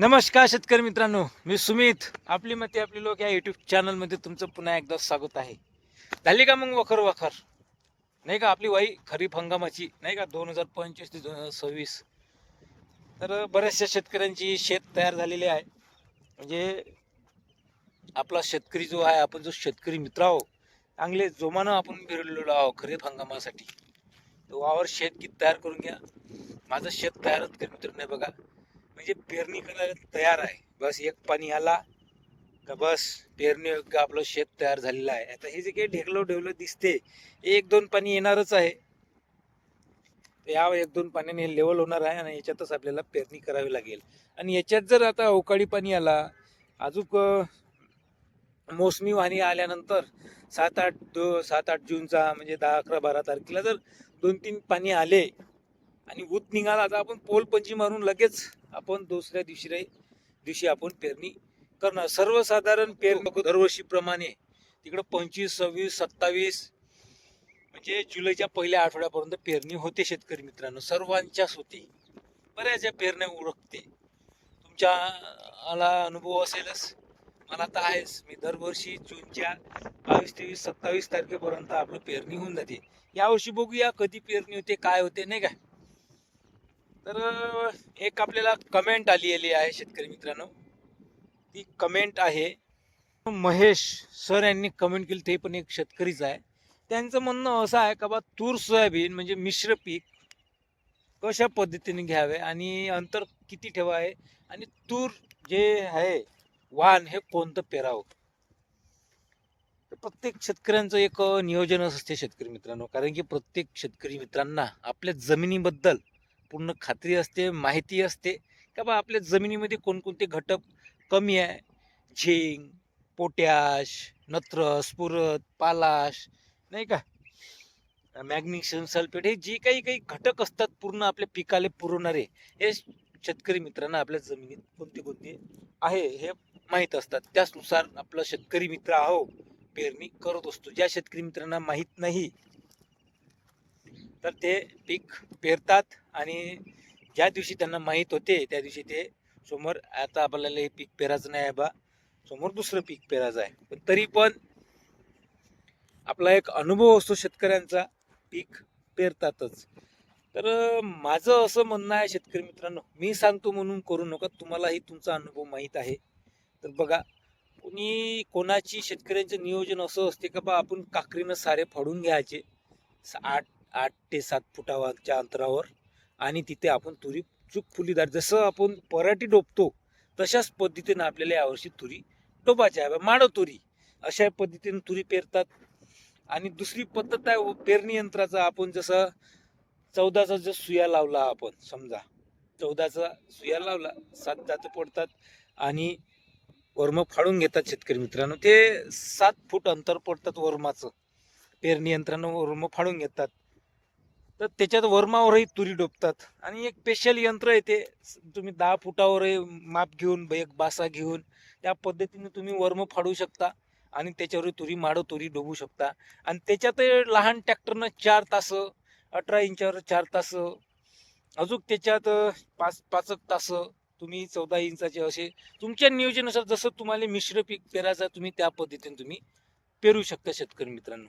नमस्कार शेतकरी मित्रांनो मी सुमित. आपली मते आपली लोक या युट्यूब चॅनलमध्ये तुमचं पुन्हा एकदा स्वागत आहे. झाली का मग वखर वखर? नाही का आपली वाई खरीप हंगामाची? नाही का दोन हजार पंचवीस ते दोन हजार सव्वीस? तर बऱ्याचशा शेतकऱ्यांची शेत तयार झालेली आहे. म्हणजे आपला शेतकरी जो आहे आपण जो शेतकरी मित्र आहो चांगले जोमानं आपण फिरलेलो आहो खरीप हंगामासाठी. तो वावर शेत किती तयार करून घ्या? माझं शेत तयारच कर मित्र नाही बघा. म्हणजे पेरणी करायला तयार आहे. बस एक पाणी आला का बस पेरणी योग्य आपलं शेत तयार झालेलं आहे. आता हे जे काही ढेकलं ढेवलं दिसते एक दोन पाणी येणारच आहे. या एक दोन पाण्याने हे लेवल होणार आहे आणि याच्यातच आपल्याला पेरणी करावी लागेल. आणि याच्यात जर आता अवकाळी पाणी आला अजूक मोसमी वाणी आल्यानंतर सात आठ दो सात आठ जूनचा म्हणजे दहा अकरा बारा तारखेला जर दोन तीन पाणी आले आणि ऊत निघाला आता आपण पोल पंची मारून लगेच आपण दुसऱ्या दिवशी दिवशी आपण पेरणी करणार. सर्वसाधारण पेरणी दरवर्षीप्रमाणे तिकडं पंचवीस सव्वीस सत्तावीस म्हणजे जुलैच्या पहिल्या आठवड्यापर्यंत पेरणी होते शेतकरी मित्रांनो. सर्वांच्याच होते. बऱ्याच या पेरण्या उरकते. तुमच्या मला अनुभव असेलच. मला तर आहेच. मी दरवर्षी जूनच्या बावीस तेवीस सत्तावीस तारखेपर्यंत आपलं पेरणी होऊन जाते. यावर्षी बघूया कधी पेरणी होते काय होते नाही का? तर एक आपल्याला कमेंट आलेली आहे शेतकरी मित्रांनो. ती कमेंट आहे महेश सर यांनी कमेंट केली ते पण एक शेतकरीच आहे. त्यांचं म्हणणं असं आहे का बा तूर सोयाबीन म्हणजे मिश्र पीक कशा पद्धतीने घ्यावे आणि अंतर किती ठेवावे आणि तूर जे आहे वाण हे कोणतं पेरावं? तर प्रत्येक शेतकऱ्यांचं एक नियोजनच असते शेतकरी मित्रांनो. कारण की प्रत्येक शेतकरी मित्रांना आपल्या जमिनीबद्दल पूर्ण खात्री असते माहिती असते का बा आपल्या जमिनीमध्ये कोणकोणते घटक कमी आहे? झिंग पोटॅश नत्र स्फुरत पालाश नाही का? मॅग्नेशियम सल्फेट हे जे काही काही घटक असतात पूर्ण आपल्या पिकाला पुरवणारे हे शेतकरी मित्रांना आपल्या जमिनीत कोणते कोणते आहे हे माहीत असतात. त्याचनुसार आपला शेतकरी मित्र आहो पेरणी करत असतो. ज्या शेतकरी मित्रांना माहीत नाही तर ते पीक पेरतात. आणि ज्या दिवशी त्यांना माहीत होते त्या दिवशी ते समोर आता आपल्याला हे पीक पेरायचं नाही आहे बा समोर दुसरं पीक पेरायचं आहे. पण तरी पण आपला एक अनुभव असतो शेतकऱ्यांचा पीक पेरतातच. तर माझं असं म्हणणं आहे शेतकरी मित्रांनो मी सांगतो म्हणून करू नका तुम्हालाही तुमचा अनुभव माहीत आहे. तर बघा कोणी कोणाची शेतकऱ्यांचं नियोजन असं असते का बा आपण काकरीनं सारे फाडून घ्यायचे आठ आठ ते सात फुटावरच्या अंतरावर. आणि तिथे आपण तुरी चूक फुलीदार जसं आपण पराठी डोपतो तशाच पद्धतीनं आपल्याला यावर्षी तुरी डोबायची आहे. माडो तुरी अशा पद्धतीने तुरी पेरतात. आणि दुसरी पद्धत आहे व पेरणी यंत्राचा आपण जसं चौदाचा जो सुया लावला आपण समजा चौदाचा सुया लावला सात जात पडतात आणि वर्म फाडून घेतात शेतकरी मित्रांनो. ते सात फूट अंतर पडतात वर्माचं. पेरणी यंत्रानं वर्म फाडून घेतात. तर त्याच्यात वर्मावरही तुरी डोबतात आणि एक स्पेशल यंत्र येते तुम्ही दहा फुटावरही माप घेऊन एक बासा घेऊन त्या पद्धतीने तुम्ही वर्म फाडू शकता. आणि त्याच्यावर तुरी माडो तुरी डोबू शकता. आणि त्याच्यात लहान ट्रॅक्टरनं चार तास अठरा इंचावर चार तास अजून त्याच्यात पाच पाच तास तुम्ही चौदा इंचाचे असे तुमच्या नियोजनानुसार जसं तुम्हाला मिश्र पीक पेरायचं तुम्ही त्या पद्धतीने तुम्ही पेरू शकता शेतकरी मित्रांनो.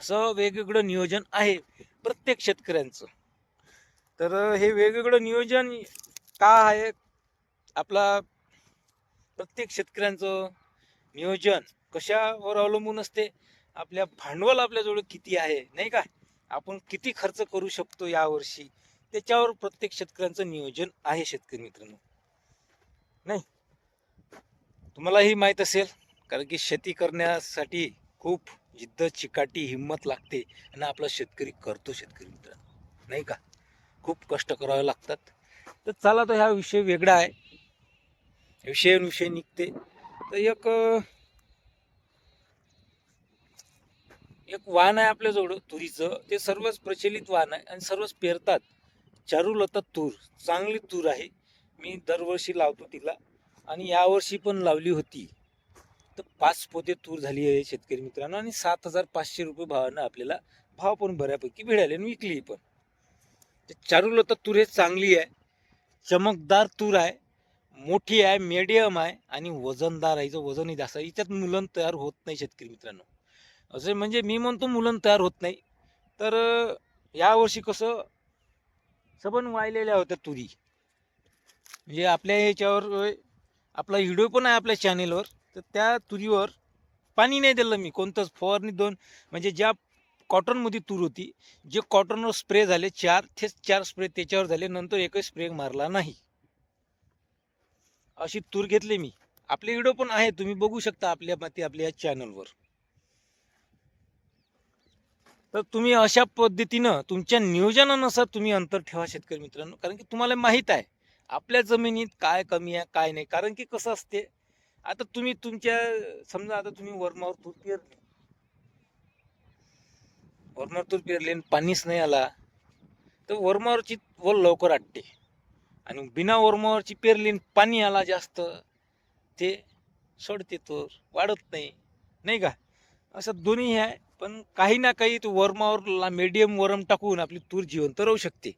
असं वेगवेगळं नियोजन आहे प्रत्येक शेतकऱ्यांचं. तर हे वेगवेगळं नियोजन का आहे? आपला प्रत्येक शेतकऱ्यांचं नियोजन कशावर अवलंबून असते? आपल्या भांडवल आपल्याजवळ किती आहे नाही का? आपण किती खर्च करू शकतो यावर्षी? त्याच्यावर प्रत्येक शेतकऱ्यांचं नियोजन आहे शेतकरी मित्रांनो. नाही? तुम्हालाही माहीत असेल कारण की शेती करण्यासाठी खूप जिद्द चिकाटी हिंमत लागते आणि आपला शेतकरी करतो शेतकरी मित्रांनो. नाही का? खूप कष्ट करावे लागतात. तर चला तर हा विषय वेगळा आहे. विषय निघते. तर एक एक वाहन आहे आपल्याजवळ तुरीचं. ते सर्वच प्रचलित वाहन आहे आणि सर्वच पेरतात. चारुलता तूर. चांगली तूर आहे. मी दरवर्षी लावतो तिला. आणि यावर्षी पण लावली होती. तर पाच पोते तूर झाली आहे शेतकरी मित्रांनो आणि सात हजार पाचशे रुपये भावानं आपल्याला भाव पण बऱ्यापैकी मिळाले आणि विकली पण. तर चारुलता तूर हे चांगली आहे चमकदार तूर आहे मोठी आहे मीडियम आहे आणि वजनदार आहे. हिचं वजनही जास्त आहे हिच्यात मुलं तयार होत नाही शेतकरी मित्रांनो. असं म्हणजे मी म्हणतो मुलं तयार होत नाही. तर यावर्षी कसं सबन वाहिलेल्या होत्या तुरी. म्हणजे आपल्या ह्याच्यावर आपला व्हिडिओ पण आहे आपल्या चॅनेलवर तर त्या तुरीवर पाणी नाही दिलं मी. कोणतंच फवारणी दोन म्हणजे ज्या कॉटनमध्ये तूर होती जे कॉटनवर स्प्रे झाले चार तेच चार स्प्रे त्याच्यावर झाले नंतर एकही स्प्रे मारला नाही. अशी तूर घेतली मी. आपले व्हिडिओ पण आहे तुम्ही बघू शकता आपल्या माती आपल्या या चॅनलवर. तर तुम्ही अशा पद्धतीनं तुमच्या नियोजनानुसार तुम्ही अंतर ठेवा शेतकरी मित्रांनो. कारण की तुम्हाला माहीत आहे आपल्या जमिनीत काय कमी आहे काय नाही. कारण की कसं असते आता तुम्ही तुमच्या समजा आता तुम्ही वर्मावर तूर पेरली. वर्मावर तूर पेरली आणि पाणीच नाही आला तर वर्मावरची वल लवकर आटते. आणि बिना वर्मावरची पेरली आणि पाणी आला जास्त ते सोडते तूर वाढत नाही. नाही का? असं दोन्ही आहे पण काही ना काही तो वर्मावर मीडियम वरम टाकून आपली तूर जिवंत राहू शकते.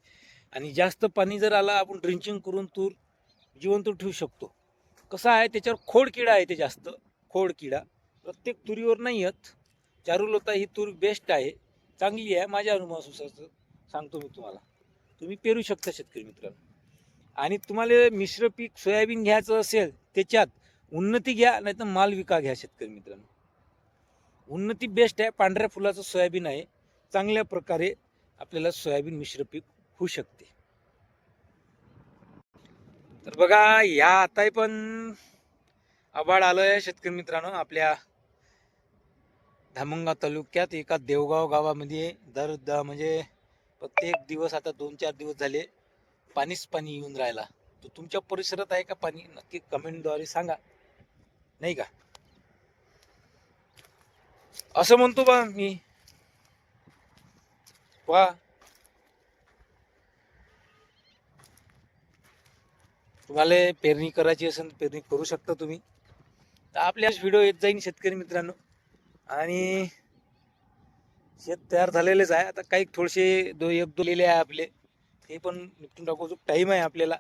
आणि जास्त पाणी जर आला आपण ड्रिंचिंग करून तूर जिवंत ठेवू शकतो. कसं आहे त्याच्यावर खोडकिडा आहे ते जास्त. खोडकिडा प्रत्येक तुरीवर नाही आहेत. चारुलता ही तूर बेस्ट आहे. चांगली आहे माझ्या अनुभवानुसार सांगतो मी तुम्हाला. तुम्ही पेरू शकता शेतकरी मित्रांनो. आणि तुम्हाला मिश्र पीक सोयाबीन घ्यायचं असेल त्याच्यात उन्नती घ्या नाही तर माल विका घ्या शेतकरी मित्रांनो. उन्नती बेस्ट आहे पांढऱ्या फुलाचं सोयाबीन आहे. चांगल्या प्रकारे आपल्याला सोयाबीन मिश्र पीक होऊ शकते. तर बघा या आताही पण आबाळ आलंय शेतकरी मित्रांनो आपल्या धामंगा तालुक्यात एका देवगाव गावामध्ये दर द म्हणजे प्रत्येक दिवस आता दोन चार दिवस झाले पाणीच पाणी येऊन राहिला. तर तुमच्या परिसरात आहे का पाणी? नक्की कमेंटद्वारे सांगा. नाही का? असं म्हणतो बा मी. वा. तुम्हाला पेरणी करायची असेल तर पेरणी करू शकता तुम्ही. तर आपल्या व्हिडिओ येत जाईन शेतकरी मित्रांनो. आणि शेत तयार झालेलेच आहे. आता काही थोडेसे दो एक दो लिहिले आहे आपले. हे पण निपटून टाकू टाईम आहे आपल्याला.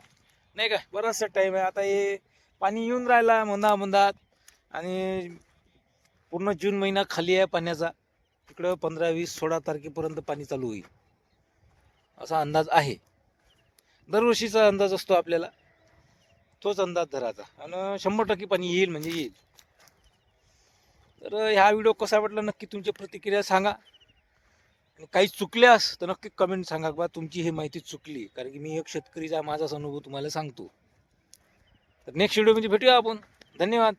नाही का? बराचसा टाईम आहे. आता हे पाणी येऊन राहिला मंदा मंदात आणि पूर्ण जून महिना खाली आहे पाण्याचा. तिकडं पंधरा वीस सोळा तारखेपर्यंत पाणी चालू होईल. असा अंदाज आहे. दरवर्षीचा अंदाज असतो आपल्याला. तोच अंदाज धरायचा. आणि शंभर टक्के पाणी येईल म्हणजे येईल. तर ह्या व्हिडिओ कसा वाटला नक्की तुमची प्रतिक्रिया सांगा. आणि काही चुकल्यास तर नक्की कमेंट सांगा बा तुमची ही माहिती चुकली. कारण की मी एक शेतकरीचा माझाच अनुभव तुम्हाला सांगतो. तर नेक्स्ट व्हिडिओमध्ये भेटूया आपण. धन्यवाद.